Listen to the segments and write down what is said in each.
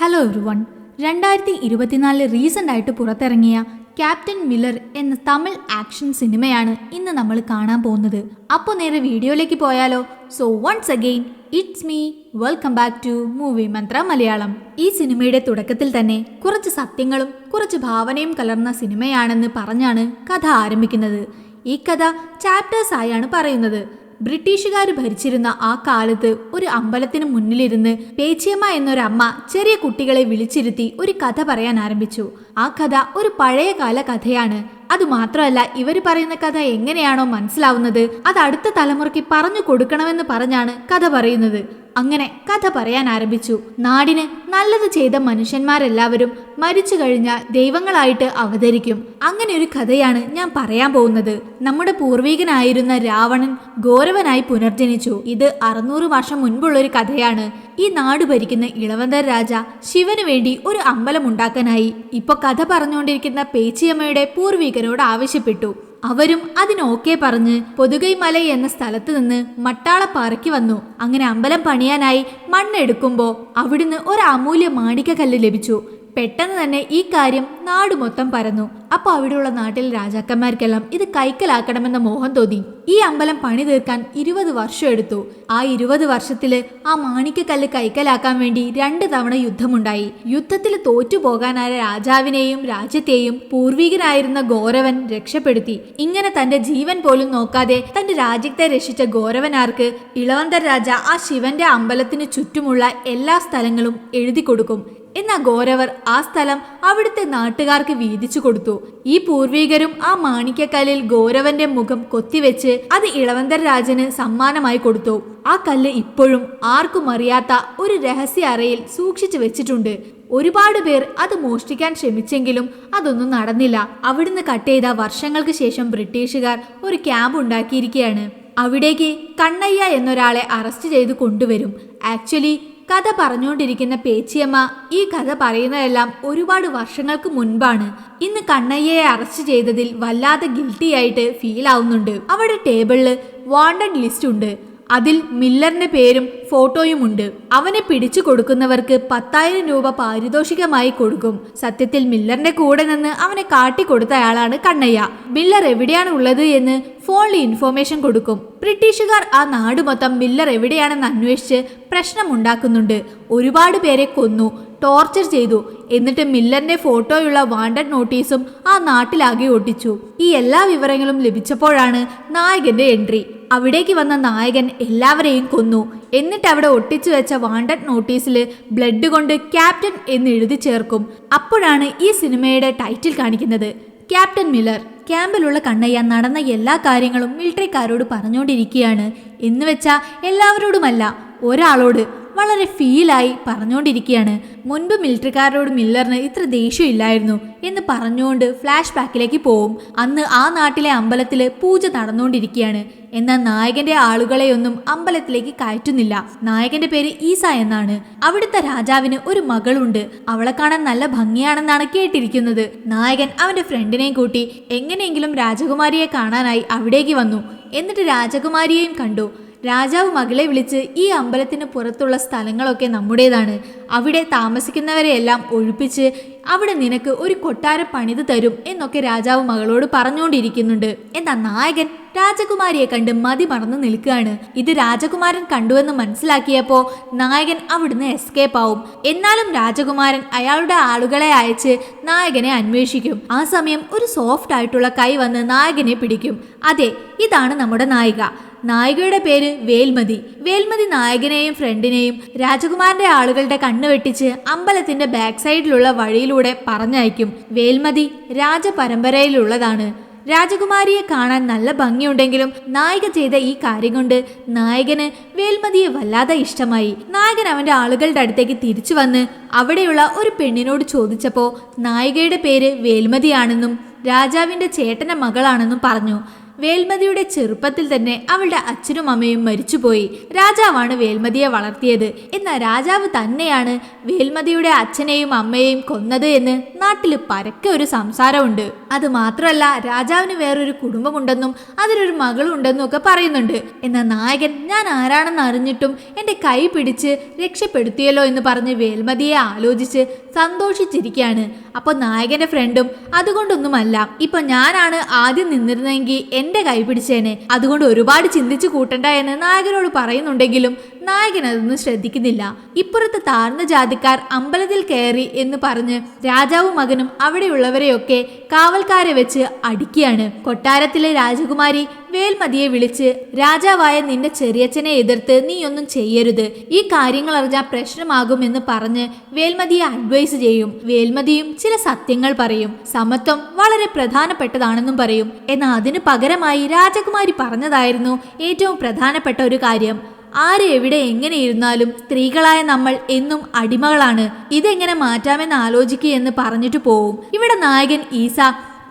Hello every one രണ്ടായിരത്തി ഇരുപത്തിനാലിൽ recent ആയിട്ട് പുറത്തിറങ്ങിയ ക്യാപ്റ്റൻ മില്ലർ എന്ന തമിഴ് ആക്ഷൻ സിനിമയാണ് ഇന്ന് നമ്മൾ കാണാൻ പോകുന്നത്. അപ്പോൾ നേരെ വീഡിയോയിലേക്ക് പോയാലോ? So once again it's me welcome back to movie Mantra Malayalam ഈ സിനിമയുടെ തുടക്കത്തിൽ തന്നെ കുറച്ച് സത്യങ്ങളും കുറച്ച് ഭാവനയും കലർന്ന സിനിമയാണെന്ന് പറഞ്ഞാണ് കഥ ആരംഭിക്കുന്നത്. ഈ കഥ ചാപ്റ്റേഴ്സ് ആയാണ് പറയുന്നത്. ബ്രിട്ടീഷുകാർ ഭരിച്ചിരുന്ന ആ കാലത്ത് ഒരു അമ്പലത്തിന് മുന്നിലിരുന്ന് പേച്ചിയമ്മ എന്നൊരമ്മ ചെറിയ കുട്ടികളെ വിളിച്ചിരുത്തി ഒരു കഥ പറയാൻ ആരംഭിച്ചു. ആ കഥ ഒരു പഴയ കാല കഥയാണ്. അതുമാത്രമല്ല ഇവർ പറയുന്ന കഥ എങ്ങനെയാണോ മനസ്സിലാവുന്നത് അത് അടുത്ത തലമുറയ്ക്ക് പറഞ്ഞു കൊടുക്കണമെന്ന് പറഞ്ഞാണ് കഥ പറയുന്നത്. അങ്ങനെ കഥ പറയാൻ ആരംഭിച്ചു. നാടിന് നല്ലത് ചെയ്ത മനുഷ്യന്മാരെല്ലാവരും മരിച്ചു കഴിഞ്ഞാൽ ദൈവങ്ങളായിട്ട് അവതരിക്കും. അങ്ങനെ ഒരു കഥയാണ് ഞാൻ പറയാൻ പോകുന്നത്. നമ്മുടെ പൂർവികനായിരുന്ന രാവണൻ ഗൗരവനായി പുനർജനിച്ചു. ഇത് അറുന്നൂറ് വർഷം മുൻപുള്ള ഒരു കഥയാണ്. ഈ നാട് ഭരിക്കുന്ന ഇളവന്തർ രാജ ശിവന് വേണ്ടി ഒരു അമ്പലം ഉണ്ടാക്കാനായി. ഇപ്പൊ കഥ പറഞ്ഞുകൊണ്ടിരിക്കുന്ന പേച്ചിയമ്മയുടെ പൂർവികനോട് ആവശ്യപ്പെട്ടു. അവരും അതിന് ഓക്കെ പറഞ്ഞ് പൊതുകൈമല എന്ന സ്ഥലത്ത് നിന്ന് മട്ടാളപ്പാറയ്ക്ക് വന്നു. അങ്ങനെ അമ്പലം പണിയാനായി മണ്ണെടുക്കുമ്പോ അവിടുന്ന് ഒരു അമൂല്യ മാണിക്കക്കല്ല് ലഭിച്ചു. പെട്ടെന്ന് തന്നെ ഈ കാര്യം നാട് മൊത്തം പരന്നു. അപ്പോൾ അവിടെയുള്ള നാട്ടിൽ രാജാക്കന്മാർക്കെല്ലാം ഇത് കൈക്കലാക്കണമെന്ന മോഹം തോന്നി. ഈ അമ്പലം പണി തീർക്കാൻ ഇരുപത് വർഷം എടുത്തു. ആ ഇരുപത് വർഷത്തിൽ ആ മാണിക്കക്കല്ല് കൈക്കലാക്കാൻ വേണ്ടി രണ്ട് തവണ യുദ്ധമുണ്ടായി. യുദ്ധത്തിൽ തോറ്റുപോകാനായ രാജാവിനെയും രാജ്യത്തെയും പൂർവികനായിരുന്ന ഗോരവൻ രക്ഷപ്പെടുത്തി. ഇങ്ങനെ തന്റെ ജീവൻ പോലും നോക്കാതെ തന്റെ രാജ്യത്തെ രക്ഷിച്ച ഗോരവനാർക്ക് ഇളവന്തർ രാജ ആ ശിവന്റെ അമ്പലത്തിന് ചുറ്റുമുള്ള എല്ലാ സ്ഥലങ്ങളും എഴുതി കൊടുക്കും എന്നാൽ ഗോരവർ ആ സ്ഥലം അവിടുത്തെ നാട്ടുകാർക്ക് വീതിച്ചു കൊടുത്തു. ഈ പൂർവികരും ആ മാണിക്യക്കല്ലിൽ ഗോരവന്റെ മുഖം കൊത്തിവെച്ച് അത് ഇളവന്തർ രാജന് സമ്മാനമായി കൊടുത്തു. ആ കല്ല് ഇപ്പോഴും ആർക്കും അറിയാത്ത ഒരു രഹസ്യ അറയിൽ സൂക്ഷിച്ചു വെച്ചിട്ടുണ്ട്. ഒരുപാട് പേർ അത് മോഷ്ടിക്കാൻ ശ്രമിച്ചെങ്കിലും അതൊന്നും നടന്നില്ല. അവിടുന്ന് കട്ട് ചെയ്ത വർഷങ്ങൾക്ക് ശേഷം ബ്രിട്ടീഷുകാർ ഒരു ക്യാമ്പ് ഉണ്ടാക്കിയിരിക്കുകയാണ്. അവിടേക്ക് കണ്ണയ്യ എന്നൊരാളെ അറസ്റ്റ് ചെയ്ത് കൊണ്ടുവരും. ആക്ച്വലി കഥ പറഞ്ഞുകൊണ്ടിരിക്കുന്ന പേച്ചിയമ്മ ഈ കഥ പറയുന്നതെല്ലാം ഒരുപാട് വർഷങ്ങൾക്ക് മുൻപാണ്. ഇന്ന് കണ്ണയ്യയെ അറസ്റ്റ് ചെയ്തതിൽ വല്ലാതെ ഗിൽട്ടി ആയിട്ട് ഫീൽ ആവുന്നുണ്ട്. അവിടെ ടേബിളിൽ വാണ്ടഡ് ലിസ്റ്റ് ഉണ്ട്. അതിൽ മില്ലറിന്റെ പേരും ഫോട്ടോയുമുണ്ട്. അവനെ പിടിച്ചു കൊടുക്കുന്നവർക്ക് പത്തായിരം രൂപ പാരിതോഷികമായി കൊടുക്കും. സത്യത്തിൽ മില്ലറിന്റെ കൂടെ നിന്ന് അവനെ കാട്ടിക്കൊടുത്തയാളാണ് കണ്ണയ്യ. മില്ലർ എവിടെയാണ് ഉള്ളത് എന്ന് ഫോണിൽ ഇൻഫോർമേഷൻ കൊടുക്കും. ബ്രിട്ടീഷുകാർ ആ നാട് മൊത്തം മില്ലർ എവിടെയാണെന്ന് അന്വേഷിച്ച് പ്രശ്നമുണ്ടാക്കുന്നുണ്ട്. ഒരുപാട് പേരെ കൊന്നു. ടോർച്ചർ ചെയ്തു. എന്നിട്ട് മില്ലറിന്റെ ഫോട്ടോയുള്ള വാണ്ടഡ് നോട്ടീസും ആ നാട്ടിലാകെ ഒട്ടിച്ചു. ഈ എല്ലാ വിവരങ്ങളും ലഭിച്ചപ്പോഴാണ് നായകന്റെ എൻട്രി അവിടേക്ക് വന്ന നായകൻ എല്ലാവരെയും കൊന്നു. എന്നിട്ട് അവിടെ ഒട്ടിച്ചു വെച്ച വാണ്ടഡ് നോട്ടീസിൽ ബ്ലഡ് കൊണ്ട് ക്യാപ്റ്റൻ എന്ന് എഴുതി ചേർക്കും. അപ്പോഴാണ് ഈ സിനിമയുടെ ടൈറ്റിൽ കാണിക്കുന്നത്. ക്യാപ്റ്റൻ മില്ലർ ക്യാമ്പിലുള്ള കണ്ണയ്യ നടന്ന എല്ലാ കാര്യങ്ങളും മിലിറ്ററിക്കാരോട് പറഞ്ഞുകൊണ്ടിരിക്കുകയാണ്. എന്ന് വെച്ചാൽ എല്ലാവരോടുമല്ല ഒരാളോട്. വളരെ ഫീലായി പറഞ്ഞുകൊണ്ടിരിക്കുകയാണ്. മുൻപ് മിലിറ്ററിക്കാരോട് മില്ലറിന് ഇത്ര ദേഷ്യമില്ലായിരുന്നു എന്ന് പറഞ്ഞുകൊണ്ട് ഫ്ലാഷ് ബാക്കിലേക്ക് പോവും. അന്ന് ആ നാട്ടിലെ അമ്പലത്തിൽ പൂജ നടന്നുകൊണ്ടിരിക്കുകയാണ്. എന്നാൽ നായകന്റെ ആളുകളെയൊന്നും അമ്പലത്തിലേക്ക് കയറ്റുന്നില്ല. നായകന്റെ പേര് ഈസ എന്നാണ്. അവിടുത്തെ രാജാവിന് ഒരു മകളുണ്ട്. അവളെ കാണാൻ നല്ല ഭംഗിയാണെന്നാണ് കേട്ടിരിക്കുന്നത്. നായകൻ അവന്റെ ഫ്രണ്ടിനെയും കൂട്ടി എങ്ങനെയെങ്കിലും രാജകുമാരിയെ കാണാനായി അവിടേക്ക് വന്നു. എന്നിട്ട് രാജകുമാരിയെയും കണ്ടു. രാജാവ് മകളെ വിളിച്ച് ഈ അമ്പലത്തിന് പുറത്തുള്ള സ്ഥലങ്ങളൊക്കെ നമ്മുടേതാണ്. അവിടെ താമസിക്കുന്നവരെയെല്ലാം ഒഴിപ്പിച്ച് അവിടെ നിനക്ക് ഒരു കൊട്ടാര പണിത് തരും എന്നൊക്കെ രാജാവ് മകളോട് പറഞ്ഞുകൊണ്ടിരിക്കുന്നുണ്ട്. എന്നാൽ നായകൻ? രാജകുമാരിയെ കണ്ട് മതി മറന്നു നിൽക്കുകയാണ്. ഇത് രാജകുമാരൻ കണ്ടുവെന്ന് മനസ്സിലാക്കിയപ്പോ നായകൻ അവിടുന്ന് എസ്കേപ്പ് ആവും. എന്നാലും രാജകുമാരൻ അയാളുടെ ആളുകളെ അയച്ച് നായകനെ അന്വേഷിക്കും. ആ സമയം ഒരു സോഫ്റ്റ് ആയിട്ടുള്ള കൈ വന്ന് നായകനെ പിടിക്കും. അതെ ഇതാണ് നമ്മുടെ നായിക. നായികയുടെ പേര് വേൽമതി. വേൽമതി നായകനെയും ഫ്രണ്ടിനെയും രാജകുമാരന്റെ ആളുകളുടെ കണ്ണ് വെട്ടിച്ച് അമ്പലത്തിന്റെ ബാക്ക് സൈഡിലുള്ള വഴിയിലൂടെ പറഞ്ഞയക്കും. വേൽമതി രാജപരമ്പരയിലുള്ളതാണ്. രാജകുമാരിയെ കാണാൻ നല്ല ഭംഗിയുണ്ടെങ്കിലും നായിക ചെയ്ത ഈ കാര്യം കൊണ്ട് നായകന് വേൽമതിയെ വല്ലാതെ ഇഷ്ടമായി. നായകൻ അവന്റെ ആളുകളുടെ അടുത്തേക്ക് തിരിച്ചു വന്ന് അവിടെയുള്ള ഒരു പെണ്ണിനോട് ചോദിച്ചപ്പോൾ നായികയുടെ പേര് വേൽമതിയാണെന്നും രാജാവിന്റെ ചേട്ടന്റെ മകളാണെന്നും പറഞ്ഞു. വേൽമതിയുടെ ചെറുപ്പത്തിൽ തന്നെ അവളുടെ അച്ഛനും അമ്മയും മരിച്ചുപോയി. രാജാവാണ് വേൽമതിയെ വളർത്തിയത്. എന്നാൽ രാജാവ് തന്നെയാണ് വേൽമതിയുടെ അച്ഛനെയും അമ്മയെയും കൊന്നത് എന്ന് നാട്ടിൽ പരക്കെ ഒരു സംസാരമുണ്ട്. അത് മാത്രമല്ല രാജാവിന് വേറൊരു കുടുംബമുണ്ടെന്നും അതിനൊരു മകളുണ്ടെന്നും ഒക്കെ പറയുന്നുണ്ട്. എന്നാൽ നായകൻ ഞാൻ ആരാണെന്ന് അറിഞ്ഞിട്ടും എന്റെ കൈ പിടിച്ച് രക്ഷപ്പെടുത്തിയല്ലോ എന്ന് പറഞ്ഞ് വേൽമതിയെ ആലോചിച്ച് സന്തോഷിച്ചിരിക്കുകയാണ്. അപ്പോൾ നായകന്റെ ഫ്രണ്ടും അതുകൊണ്ടൊന്നുമല്ല. ഇപ്പൊ ഞാനാണ് ആദ്യം നിന്നിരുന്നെങ്കിൽ എന്റെ കൈ പിടിച്ചേനെ. അതുകൊണ്ട് ഒരുപാട് ചിന്തിച്ചു കൂട്ടണ്ട എന്ന് നായകനോട് പറയുന്നുണ്ടെങ്കിലും നായകൻ അതൊന്നും ശ്രദ്ധിക്കുന്നില്ല. ഇപ്പുറത്ത് താഴ്ന്ന ജാതിക്കാർ അമ്പലത്തിൽ കയറി എന്ന് പറഞ്ഞ് രാജാവും മകനും അവിടെയുള്ളവരെയൊക്കെ കാവൽക്കാരെ വെച്ച് അടിക്കുകയാണ്. കൊട്ടാരത്തിലെ രാജകുമാരി വേൽമതിയെ വിളിച്ച് രാജാവായ നിന്റെ ചെറിയച്ഛനെ എതിർത്ത് നീയൊന്നും ചെയ്യരുത്. ഈ കാര്യങ്ങൾ അറിഞ്ഞാൽ പ്രശ്നമാകുമെന്ന് പറഞ്ഞ് വേൽമതിയെ അഡ്വൈസ് ചെയ്യും. വേൽമതിയും ചില സത്യങ്ങൾ പറയും. സമത്വം വളരെ പ്രധാനപ്പെട്ടതാണെന്നും പറയും. എന്നാൽ അതിന് പകരമായി രാജകുമാരി പറഞ്ഞതായിരുന്നു ഏറ്റവും പ്രധാനപ്പെട്ട ഒരു കാര്യം. ആര് എവിടെ എങ്ങനെ ഇരുന്നാലും സ്ത്രീകളായ നമ്മൾ എന്നും അടിമകളാണ്. ഇതെങ്ങനെ മാറ്റാമെന്ന് ആലോചിക്കുക എന്ന് പറഞ്ഞിട്ട് പോവും. ഇവിടെ നായകൻ ഈസ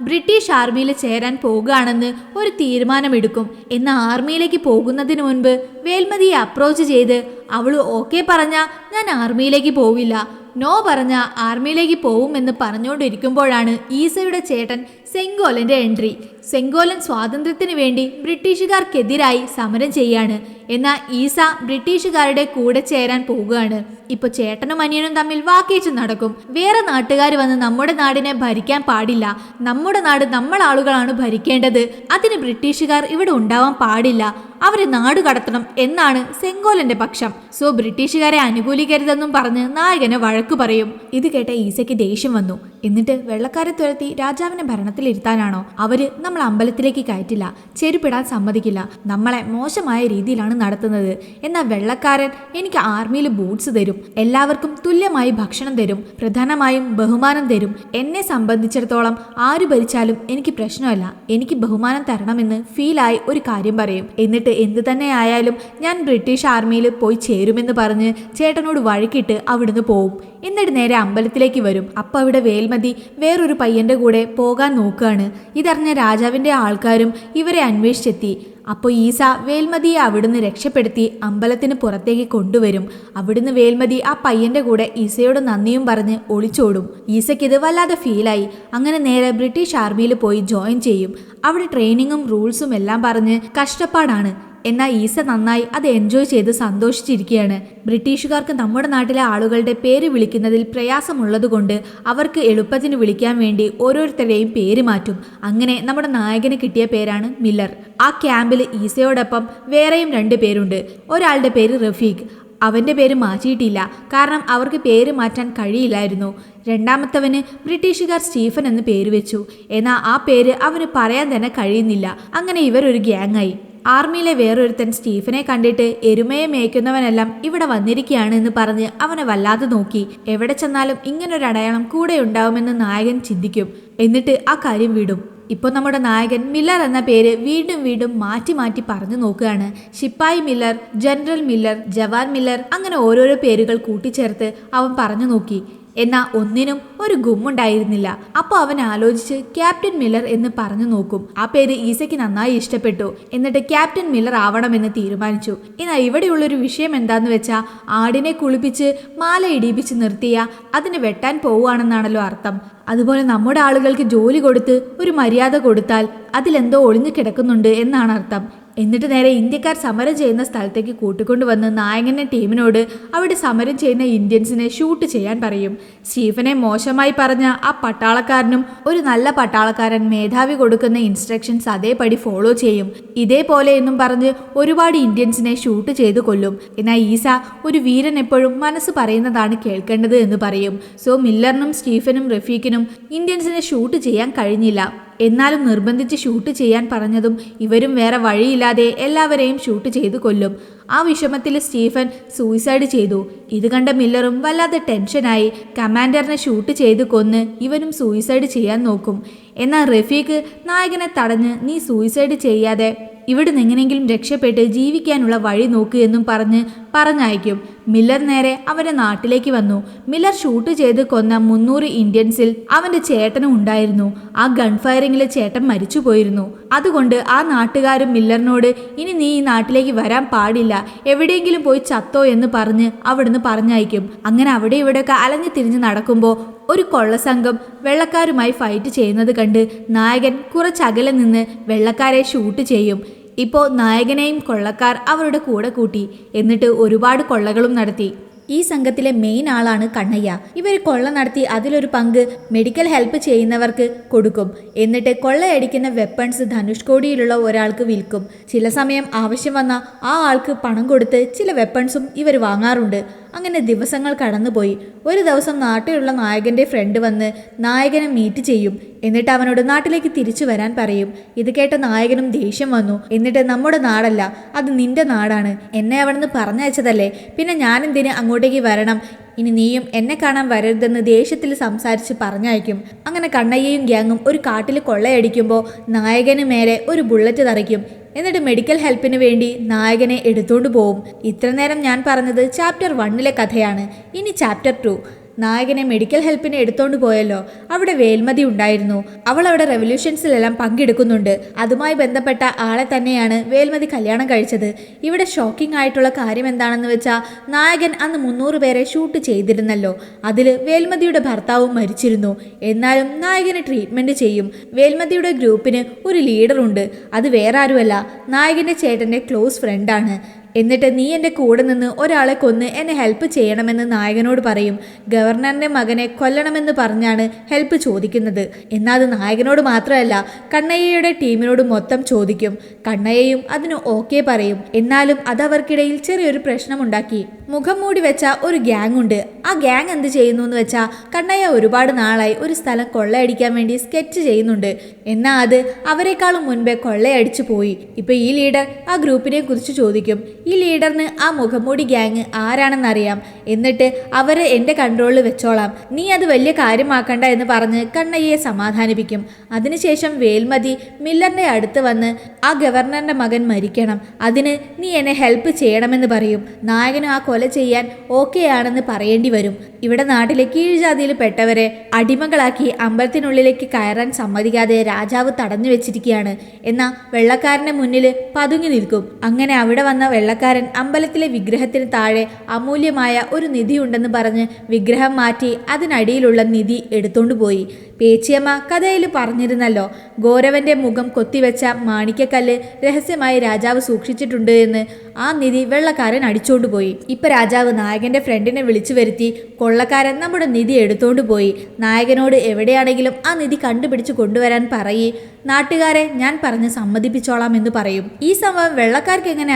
ബ്രിട്ടീഷ് ആർമിയിൽ ചേരാൻ പോകുകയാണെന്ന് ഒരു തീരുമാനമെടുക്കും. എന്ന ആർമിയിലേക്ക് പോകുന്നതിന് മുൻപ് വേൽമതിയെ അപ്രോച്ച് ചെയ്ത് അവൾ ഓക്കെ പറഞ്ഞ ഞാൻ ആർമിയിലേക്ക് പോവില്ല. നോ പറഞ്ഞ ആർമിയിലേക്ക് പോവുമെന്ന് പറഞ്ഞുകൊണ്ടിരിക്കുമ്പോഴാണ് ഈസയുടെ ചേട്ടൻ സെങ്കോലന്റെ എൻട്രി. സെങ്കോലൻ സ്വാതന്ത്ര്യത്തിന് വേണ്ടി ബ്രിട്ടീഷുകാർക്കെതിരായി സമരം ചെയ്യാണ്. എന്നാൽ ഈസ ബ്രിട്ടീഷുകാരുടെ കൂടെ ചേരാൻ പോവുകയാണ്. ഇപ്പൊ ചേട്ടനും അനിയനും തമ്മിൽ വാക്കേച്ചു നടക്കും. വേറെ നാട്ടുകാർ വന്ന് നമ്മുടെ നാടിനെ ഭരിക്കാൻ പാടില്ല. നമ്മുടെ നാട് നമ്മൾ ആളുകളാണ് ഭരിക്കേണ്ടത്. അതിന് ബ്രിട്ടീഷുകാർ ഇവിടെ ഉണ്ടാവാൻ പാടില്ല. അവരെ നാട് കടത്തണം എന്നാണ് സെങ്കോലന്റെ പക്ഷം. സോ ബ്രിട്ടീഷുകാരെ അനുകൂലിക്കരുതെന്നും പറഞ്ഞ് നായകനെ വഴക്കു പറയും. ഇത് കേട്ട ഈസയ്ക്ക് ദേഷ്യം വന്നു. എന്നിട്ട് വെള്ളക്കാരെ തുരത്തി രാജാവിനെ ഭരണത്തിലിരുത്താനാണോ? അവർ നമ്മൾ അമ്പലത്തിലേക്ക് കയറ്റില്ല. ചെരുപ്പിടാൻ സമ്മതിക്കില്ല. നമ്മളെ മോശമായ രീതിയിലാണ് നടത്തുന്നത്. എന്നാൽ വെള്ളക്കാരൻ എനിക്ക് ആർമിയിൽ ബൂട്ട്സ് തരും. എല്ലാവർക്കും തുല്യമായി ഭക്ഷണം തരും. പ്രധാനമായും ബഹുമാനം തരും. എന്നെ സംബന്ധിച്ചിടത്തോളം ആര് ഭരിച്ചാലും എനിക്ക് പ്രശ്നമല്ല. എനിക്ക് ബഹുമാനം തരണമെന്ന് ഫീലായി ഒരു കാര്യം പറയും. എന്നിട്ട് എന്ത് തന്നെ ആയാലും ഞാൻ ബ്രിട്ടീഷ് ആർമിയിൽ പോയി ചേരുമെന്ന് പറഞ്ഞ് ചേട്ടനോട് വഴക്കിട്ട് അവിടുന്ന് പോവും. എന്നിട്ട് നേരെ അമ്പലത്തിലേക്ക് വരും. അപ്പൊ അവിടെ വേൽമതി വേറൊരു പയ്യന്റെ കൂടെ പോകാൻ നോക്കുകയാണ് ഇതറിഞ്ഞ രാജാവിന്റെ ആൾക്കാരും ഇവരെ അന്വേഷിച്ചെത്തി. അപ്പോൾ ഈസ വേൽമതിയെ അവിടുന്ന് രക്ഷപ്പെടുത്തി അമ്പലത്തിന് പുറത്തേക്ക് കൊണ്ടുവരും. അവിടുന്ന് വേൽമതി ആ പയ്യന്റെ കൂടെ ഈസയോട് നന്ദിയും പറഞ്ഞ് ഒളിച്ചോടും. ഈസയ്ക്ക് ഇത് വല്ലാതെ ഫീലായി. അങ്ങനെ നേരെ ബ്രിട്ടീഷ് ആർമിയിൽ പോയി ജോയിൻ ചെയ്യും. അവിടെ ട്രെയിനിങ്ങും റൂൾസും എല്ലാം പറഞ്ഞ് കഷ്ടപ്പാടാണ്. എന്നാൽ ഈസ നന്നായി അത് എൻജോയ് ചെയ്ത് സന്തോഷിച്ചിരിക്കുകയാണ് ബ്രിട്ടീഷുകാർക്ക് നമ്മുടെ നാട്ടിലെ ആളുകളുടെ പേര് വിളിക്കുന്നതിൽ പ്രയാസമുള്ളതുകൊണ്ട് അവർക്ക് എളുപ്പത്തിന് വിളിക്കാൻ വേണ്ടി ഓരോരുത്തരെയും പേര് മാറ്റും. അങ്ങനെ നമ്മുടെ നായകന് കിട്ടിയ പേരാണ് മില്ലർ. ആ ക്യാമ്പിൽ ഈസയോടൊപ്പം വേറെയും രണ്ട് പേരുണ്ട്. ഒരാളുടെ പേര് റഫീഖ്. അവന്റെ പേര് മാറ്റിയിട്ടില്ല. കാരണം അവർക്ക് പേര് മാറ്റാൻ കഴിയില്ലായിരുന്നു. രണ്ടാമത്തവന് ബ്രിട്ടീഷുകാർ സ്റ്റീഫൻ എന്ന് പേര് വെച്ചു. എന്നാൽ ആ പേര് അവന് പറയാൻ തന്നെ കഴിയുന്നില്ല. അങ്ങനെ ഇവരൊരു ഗ്യാങ്ങായി. ആർമിയിലെ വേറൊരുത്തൻ സ്റ്റീഫനെ കണ്ടിട്ട് എരുമയെ മേയ്ക്കുന്നവനെല്ലാം ഇവിടെ വന്നിരിക്കുകയാണ് എന്ന് പറഞ്ഞ് അവനെ വല്ലാതെ നോക്കി. എവിടെ ചെന്നാലും ഇങ്ങനൊരു അടയാളം കൂടെ ഉണ്ടാവുമെന്ന് നായകൻ ചിന്തിക്കും. എന്നിട്ട് ആ കാര്യം വിടും. ഇപ്പോൾ നമ്മുടെ നായകൻ മില്ലർ എന്ന പേര് വീണ്ടും വീണ്ടും മാറ്റി മാറ്റി പറഞ്ഞു നോക്കുകയാണ്. ശിപ്പായി മില്ലർ ജനറൽ മില്ലർ ജവാൻ മില്ലർ അങ്ങനെ ഓരോരോ പേരുകൾ കൂട്ടിച്ചേർത്ത് അവൻ പറഞ്ഞു നോക്കി. എന്നാൽ ഒന്നിനും ഒരു ഗുമ്മുണ്ടായിരുന്നില്ല. അപ്പോൾ അവൻ ആലോചിച്ച് ക്യാപ്റ്റൻ മില്ലർ എന്ന് പറഞ്ഞു നോക്കും. ആ പേര് ഈസയ്ക്ക് നന്നായി ഇഷ്ടപ്പെട്ടു. എന്നിട്ട് ക്യാപ്റ്റൻ മില്ലർ ആവണമെന്ന് തീരുമാനിച്ചു. എന്നാൽ ഇവിടെയുള്ളൊരു വിഷയം എന്താന്ന് വെച്ചാൽ ആടിനെ കുളിപ്പിച്ച് മാല ഇടിപ്പിച്ച് നിർത്തിയ അതിന് വെട്ടാൻ പോവുകയാണെന്നാണല്ലോ അർത്ഥം. അതുപോലെ നമ്മുടെ ആളുകൾക്ക് ജോലി കൊടുത്ത് ഒരു മര്യാദ കൊടുത്താൽ അതിലെന്തോ ഒളിഞ്ഞു കിടക്കുന്നുണ്ട് എന്നാണ് അർത്ഥം. എന്നിട്ട് നേരെ ഇന്ത്യക്കാർ സമരം ചെയ്യുന്ന സ്ഥലത്തേക്ക് കൂട്ടിക്കൊണ്ടുവന്ന് നായകന്റെ ടീമിനോട് അവിടെ സമരം ചെയ്യുന്ന ഇന്ത്യൻസിനെ ഷൂട്ട് ചെയ്യാൻ പറയും. സ്റ്റീഫനെ മോശമായി പറഞ്ഞ ആ പട്ടാളക്കാരനും ഒരു നല്ല പട്ടാളക്കാരൻ മേധാവി കൊടുക്കുന്ന ഇൻസ്ട്രക്ഷൻസ് അതേപടി ഫോളോ ചെയ്യും. ഇതേപോലെ എന്നും പറഞ്ഞ് ഒരുപാട് ഇന്ത്യൻസിനെ ഷൂട്ട് ചെയ്ത് കൊല്ലും. എന്നാൽ ഈസ ഒരു വീരൻ എപ്പോഴും മനസ്സ് പറയുന്നതാണ് കേൾക്കേണ്ടത് എന്ന് പറയും. സോ മില്ലറിനും സ്റ്റീഫനും റഫീഖിനും ഇന്ത്യൻസിനെ ഷൂട്ട് ചെയ്യാൻ കഴിഞ്ഞില്ല. എന്നാലും നിർബന്ധിച്ച് ഷൂട്ട് ചെയ്യാൻ പറഞ്ഞതും ഇവരും വേറെ വഴിയില്ലാതെ എല്ലാവരെയും ഷൂട്ട് ചെയ്ത് കൊല്ലും. ആ വിഷമത്തിൽ സ്റ്റീഫൻ സൂയിസൈഡ് ചെയ്തു. ഇത് കണ്ട മില്ലറും വല്ലാതെ ടെൻഷനായി കമാൻഡറിനെ ഷൂട്ട് ചെയ്ത് കൊന്ന് ഇവനും സൂയിസൈഡ് ചെയ്യാൻ നോക്കും. എന്നാൽ റഫീഖ് നായകനെ തടഞ്ഞ് നീ സൂയിസൈഡ് ചെയ്യാതെ ഇവിടുന്ന് എങ്ങനെയെങ്കിലും രക്ഷപ്പെട്ട് ജീവിക്കാനുള്ള വഴി നോക്കുക എന്നും പറഞ്ഞ് പറഞ്ഞയക്കും. മില്ലർ നേരെ അവന്റെ നാട്ടിലേക്ക് വന്നു. മില്ലർ ഷൂട്ട് ചെയ്ത് കൊന്ന മുന്നൂറ് ഇന്ത്യൻസിൽ അവന്റെ ചേട്ടനും ഉണ്ടായിരുന്നു. ആ ഗൺ ഫയറിങ്ങിലെ ചേട്ടൻ മരിച്ചു പോയിരുന്നു അതുകൊണ്ട് ആ നാട്ടുകാരും മില്ലറിനോട് ഇനി നീ ഈ നാട്ടിലേക്ക് വരാൻ പാടില്ല. എവിടെയെങ്കിലും പോയി ചത്തോ എന്ന് പറഞ്ഞ് അവിടുന്ന് പറഞ്ഞയക്കും. അങ്ങനെ അവിടെ ഇവിടെയൊക്കെ അലഞ്ഞു തിരിഞ്ഞ് നടക്കുമ്പോൾ ഒരു കൊള്ളസംഘം വെള്ളക്കാരുമായി ഫൈറ്റ് ചെയ്യുന്നത് കണ്ട് നായകൻ കുറച്ചകലെ നിന്ന് വെള്ളക്കാരെ ഷൂട്ട് ചെയ്യും. ഇപ്പോൾ നായകനെയും കൊള്ളക്കാർ അവരുടെ കൂടെ കൂട്ടി എന്നിട്ട് ഒരുപാട് കൊള്ളകളും നടത്തി. ഈ സംഘത്തിലെ മെയിൻ ആളാണ് കണ്ണയ്യ. ഇവർ കൊള്ള നടത്തി അതിലൊരു പങ്ക് മെഡിക്കൽ ഹെൽപ്പ് ചെയ്യുന്നവർക്ക് കൊടുക്കും. എന്നിട്ട് കൊള്ളയടിക്കുന്ന വെപ്പൺസ് ധനുഷ്കോടിയിലുള്ള ഒരാൾക്ക് വിൽക്കും. ചില സമയം ആവശ്യം വന്ന ആ ആൾക്ക് പണം കൊടുത്ത് ചില വെപ്പൺസും ഇവർ വാങ്ങാറുണ്ട്. അങ്ങനെ ദിവസങ്ങൾ കടന്നുപോയി. ഒരു ദിവസം നാട്ടിലുള്ള നായകന്റെ ഫ്രണ്ട് വന്ന് നായകനെ മീറ്റ് ചെയ്യും. എന്നിട്ട് അവനോട് നാട്ടിലേക്ക് തിരിച്ചു വരാൻ പറയും. ഇത് കേട്ട നായകനും ദേഷ്യം വന്നു. എന്നിട്ട് നമ്മുടെ നാടല്ല അത് നിന്റെ നാടാണ്. എന്നെ അവിടുന്ന് പറഞ്ഞയച്ചതല്ലേ? പിന്നെ ഞാനെന്തിന് അങ്ങോട്ടേക്ക് വരണം? ഇനി നീയും എന്നെ കാണാൻ വരരുതെന്ന് ദേഷ്യത്തിൽ സംസാരിച്ച് പറഞ്ഞയക്കും. അങ്ങനെ കണ്ണയ്യയും ഗ്യാങ്ങും ഒരു കാട്ടിൽ കൊള്ളയടിക്കുമ്പോൾ നായകന് മേലെ ഒരു ബുള്ളറ്റ് തറയ്ക്കും എന്നിട്ട് മെഡിക്കൽ ഹെൽപ്പിന് വേണ്ടി നായകനെ എടുത്തുകൊണ്ട് പോവും. ഇത്ര നേരം ഞാൻ പറഞ്ഞത് ചാപ്റ്റർ വണ്ണിലെ കഥയാണ്. ഇനി ചാപ്റ്റർ ടു. നായകനെ മെഡിക്കൽ ഹെൽപ്പിന് എടുത്തോണ്ട് പോയല്ലോ. അവിടെ വേൽമതി ഉണ്ടായിരുന്നു. അവൾ അവിടെ റെവല്യൂഷൻസിലെല്ലാം പങ്കെടുക്കുന്നുണ്ട്. അതുമായി ബന്ധപ്പെട്ട ആളെ തന്നെയാണ് വേൽമതി കല്യാണം കഴിച്ചത്. ഇവിടെ ഷോക്കിംഗ് ആയിട്ടുള്ള കാര്യം എന്താണെന്ന് വെച്ചാൽ നായകൻ അന്ന് മുന്നൂറ് പേരെ ഷൂട്ട് ചെയ്തിരുന്നല്ലോ. അതിൽ വേൽമതിയുടെ ഭർത്താവും മരിച്ചിരുന്നു. എന്നാലും നായകന് ട്രീറ്റ്മെന്റ് ചെയ്യും. വേൽമതിയുടെ ഗ്രൂപ്പിന് ഒരു ലീഡറുണ്ട്. അത് വേറെ ആരുമല്ല നായകന്റെ ചേട്ടന്റെ ക്ലോസ് ഫ്രണ്ടാണ്. എന്നിട്ട് നീ എന്റെ കൂടെ നിന്ന് ഒരാളെ കൊന്ന് എന്നെ ഹെൽപ്പ് ചെയ്യണമെന്ന് നായകനോട് പറയും. ഗവർണറിന്റെ മകനെ കൊല്ലണമെന്ന് പറഞ്ഞാണ് ഹെൽപ്പ് ചോദിക്കുന്നത്. എന്നാൽ അത് നായകനോട് മാത്രമല്ല കണ്ണയ്യയുടെ ടീമിനോട് മൊത്തം ചോദിക്കും. കണ്ണയ്യയും അതിന് ഓക്കെ പറയും. എന്നാലും അത് അവർക്കിടയിൽ ചെറിയൊരു പ്രശ്നമുണ്ടാക്കി. മുഖം മൂടി വെച്ച ഒരു ഗ്യാങ് ഉണ്ട്. ആ ഗ്യാങ് എന്ത് ചെയ്യുന്നു എന്ന് വെച്ചാൽ കണ്ണയ്യ ഒരുപാട് നാളായി ഒരു സ്ഥലം കൊള്ളയടിക്കാൻ വേണ്ടി സ്കെച്ച് ചെയ്യുന്നുണ്ട്. എന്നാൽ അത് അവരെക്കാളും മുൻപേ കൊള്ളയടിച്ചു പോയി. ഇപ്പൊ ഈ ലീഡർ ആ ഗ്രൂപ്പിനെ കുറിച്ച് ചോദിക്കും. ഈ ലീഡറിന് ആ മുഖംമൂടി ഗ്യാങ് ആരാണെന്നറിയാം. എന്നിട്ട് അവരെ എന്റെ കൺട്രോളിൽ വെച്ചോളാം. നീ അത് വലിയ കാര്യമാക്കണ്ട എന്ന് പറഞ്ഞ് കണ്ണയ്യെ സമാധാനിപ്പിക്കും. അതിനുശേഷം വേൽമതി മില്ലറിന്റെ അടുത്ത് വന്ന് ആ ഗവർണറിന്റെ മകൻ മരിക്കണം. അതിന് നീ എന്നെ ഹെൽപ്പ് ചെയ്യണമെന്ന് പറയും. നായകനും ആ കൊല ചെയ്യാൻ ഓക്കെ ആണെന്ന് പറയേണ്ടി വരും. ഇവിടെ നാട്ടിലെ കീഴ്ജാതിയിൽ പെട്ടവരെ അടിമകളാക്കി അമ്പലത്തിനുള്ളിലേക്ക് കയറാൻ സമ്മതിക്കാതെ രാജാവ് തടഞ്ഞു വെച്ചിരിക്കുകയാണ്. എന്നാൽ വെള്ളക്കാരന്റെ മുന്നിൽ പതുങ്ങി നിൽക്കും. അങ്ങനെ അവിടെ വന്ന വെള്ളക്കാരൻ അമ്പലത്തിലെ വിഗ്രഹത്തിന് താഴെ അമൂല്യമായ ഒരു നിധിയുണ്ടെന്ന് പറഞ്ഞ് വിഗ്രഹം മാറ്റി അതിനടിയിലുള്ള നിധി എടുത്തുകൊണ്ടുപോയി പോയി. പേച്ചിയമ്മ കഥയിൽ പറഞ്ഞിരുന്നല്ലോ ഗൗരവന്റെ മുഖം കൊത്തിവെച്ച മാണിക്കക്കല്ല് രഹസ്യമായി രാജാവ് സൂക്ഷിച്ചിട്ടുണ്ട് എന്ന്. ആ നിധി വെള്ളക്കാരൻ അടിച്ചുകൊണ്ടുപോയി പോയി. ഇപ്പൊ രാജാവ് നായകന്റെ ഫ്രണ്ടിനെ വിളിച്ചു വരുത്തി കൊള്ളക്കാരൻ നമ്മുടെ നിധി എടുത്തോണ്ട് പോയി. നായകനോട് എവിടെയാണെങ്കിലും ആ നിധി കണ്ടുപിടിച്ച് കൊണ്ടുവരാൻ പറയി. നാട്ടുകാരെ ഞാൻ പറഞ്ഞ് സമ്മതിപ്പിച്ചോളാം എന്ന് പറയും. ഈ സംഭവം വെള്ളക്കാർക്ക് എങ്ങനെ